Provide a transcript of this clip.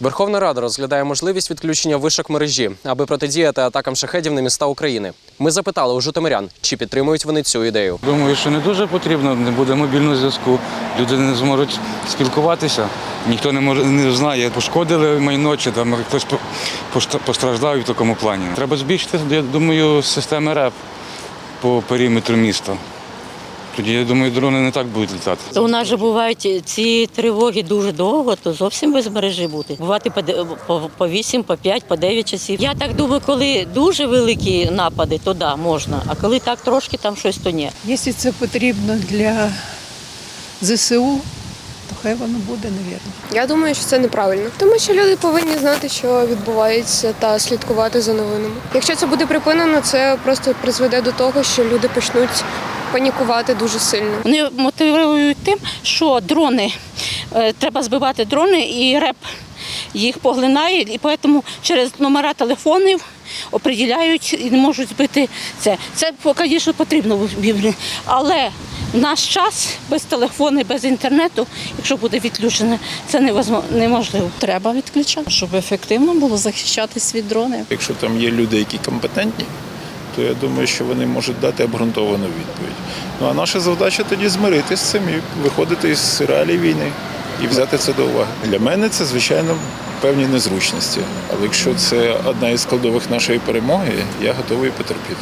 Верховна Рада розглядає можливість відключення вишок мережі, аби протидіяти атакам шахедів на міста України. Ми запитали у житомирян, чи підтримують вони цю ідею. Думаю, що не дуже потрібно, не буде мобільного зв'язку. Люди не зможуть спілкуватися. Ніхто не може не знає, пошкодили майно чи там хтось по- постраждав в такому плані. Треба збільшити, я думаю, системи РЕП по периметру міста. Тоді, я думаю, дрони не так будуть літати. То у нас же бувають ці тривоги дуже довго, то зовсім без мережі бути. Бувати по, по, по 8, по 5, по 9 часів. Я так думаю, коли дуже великі напади, то да, можна. А коли так трошки там щось, то ні. Якщо це потрібно для ЗСУ, то хай воно буде, навірно. Я думаю, що це неправильно, тому що люди повинні знати, що відбувається, та слідкувати за новинами. Якщо це буде припинено, це просто призведе до того, що люди почнуть панікувати дуже сильно. Вони мотивують тим, що дрони е, треба збивати дрони, і реп їх поглинає, і тому через номера телефонів оприділяють і не можуть збити це. Це, звісно, потрібно в Біблії. Але в наш час без телефону, без інтернету, якщо буде відключене, це неможливо. Треба відключати, щоб ефективно було захищатись від дронів. Якщо там є люди, які компетентні, то я думаю, що вони можуть дати обґрунтовану відповідь. Ну а наша завдача тоді змиритися з цим і виходити з реалій війни і взяти це до уваги. Для мене це, звичайно, певні незручності. Але якщо це одна із складових нашої перемоги, я готовий потерпіти.